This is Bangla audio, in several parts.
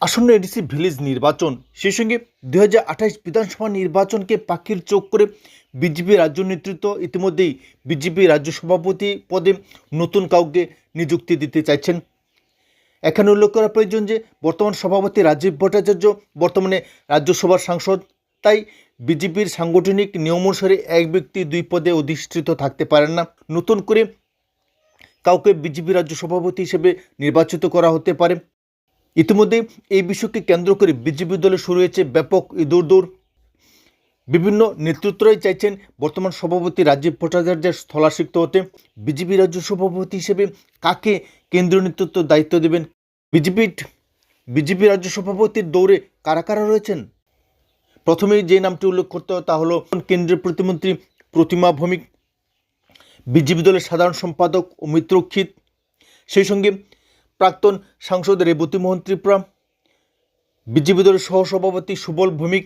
আসন্ন এডিসি ভিলেজ নির্বাচন। সেই সঙ্গে দু বিধানসভা নির্বাচনকে পাখির চোখ করে বিজেপি রাজ্য নেতৃত্ব ইতিমধ্যেই বিজেপি রাজ্য সভাপতি পদে নতুন কাউকে নিযুক্তি দিতে চাইছেন। এখানে উল্লেখ করা প্রয়োজন যে, বর্তমান সভাপতি রাজীব ভট্টাচার্য বর্তমানে রাজ্যসভার সাংসদ। তাই বিজেপির সাংগঠনিক নিয়ম অনুসারে এক ব্যক্তি দুই পদে অধিষ্ঠিত থাকতে পারেন না। নতুন করে কাউকে বিজেপি রাজ্য সভাপতি হিসেবে নির্বাচিত করা হতে পারে। ইতিমধ্যে এই বিষয়কে কেন্দ্র করে বিজেপি দলে শুরু হয়েছে ব্যাপক ইঁদুর বিভিন্ন নেতৃত্বরাই চাইছেন বর্তমান সভাপতি রাজীব ভট্টাচার্যের স্থলাসিক্ত হতে। বিজেপি রাজ্য সভাপতি হিসেবে কাকে কেন্দ্রীয় নেতৃত্ব দায়িত্ব দেবেন? বিজেপি বিজেপি রাজ্য সভাপতির দৌড়ে কারা কারা রয়েছেন? প্রথমেই যে নামটি উল্লেখ করতে হয় তা হলো কেন্দ্রীয় প্রতিমন্ত্রী প্রতিমা ভৌমিক, বিজেপি দলের সাধারণ সম্পাদক অমিত রক্ষিত। সেই সঙ্গে প্রাক্তন সাংসদ রেবতী মোহন ত্রিপুরা বিজেপি দলের সহসভাপতি সুবল ভৌমিক,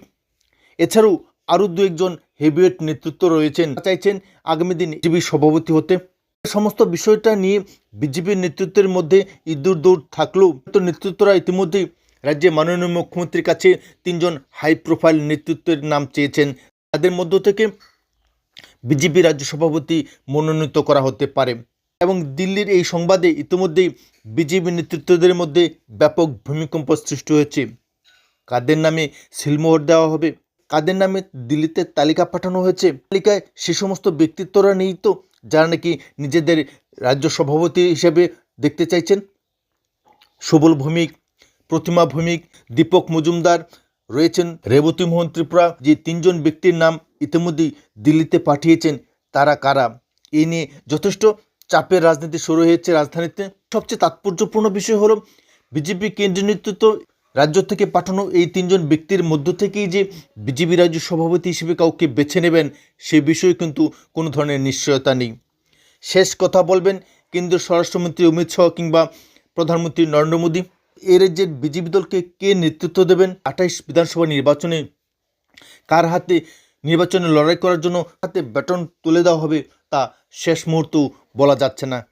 এছাড়াও আরও দু একজন হেভিওয়েট নেতৃত্ব রয়েছেন। চাইছেন আগামী দিন বিজেপির সভাপতি হতে। সমস্ত বিষয়টা নিয়ে বিজেপির নেতৃত্বের মধ্যে ইঁদুর দৌড় থাকলেও নেতৃত্বরা ইতিমধ্যেই রাজ্যে মাননীয় মুখ্যমন্ত্রীর কাছে তিনজন হাই প্রোফাইল নেতৃত্বের নাম চেয়েছেন। তাদের মধ্য থেকে বিজেপি রাজ্য সভাপতি মনোনীত করা হতে পারে। এবং দিল্লির এই সংবাদে ইতিমধ্যেই বিজেপি নেতৃত্বদের মধ্যে ব্যাপক ভূমিকম্প সৃষ্টি হয়েছে। কাদের নামে সিলমোহর দেওয়া হবে? কাদের নামে দিল্লিতে তালিকা পাঠানো হয়েছে? তালিকায় সে সমস্ত ব্যক্তিত্বরা নেই তো, যারা নাকি নিজেদের রাজ্য সভাপতি হিসেবে দেখতে চাইছেন? সুবল ভৌমিক, প্রতিমা ভৌমিক, দীপক মজুমদার রয়েছেন। রেবতী মোহন ত্রিপুরা, যে তিনজন ব্যক্তির নাম ইতিমধ্যেই দিল্লিতে পাঠিয়েছেন, তারা কারা? এ নিয়ে যথেষ্ট চাপের রাজনীতি শুরু হয়েছে রাজধানীতে। সবচেয়ে তাৎপর্যপূর্ণ বিষয় হলো, বিজেপি কেন্দ্রীয় নেতৃত্ব রাজ্য থেকে পাঠানো এই তিনজন ব্যক্তির মধ্য থেকেই যে বিজেপি রাজ্য সভাপতি হিসেবে কাউকে বেছে নেবেন, সে বিষয়ে কিন্তু কোনো ধরনের নিশ্চয়তা নেই। শেষ কথা বলবেন কেন্দ্রীয় স্বরাষ্ট্রমন্ত্রী অমিত শাহ কিংবা প্রধানমন্ত্রী নরেন্দ্র মোদী। এ রাজ্যের বিজেপি দলকে কে নেতৃত্ব দেবেন? আঠাইশ বিধানসভা নির্বাচনে কার হাতে নির্বাচনে লড়াই করার জন্য হাতে ব্যাটন তুলে দেওয়া হবে তা শেষ মুহূর্ত বলা যাচ্ছে না।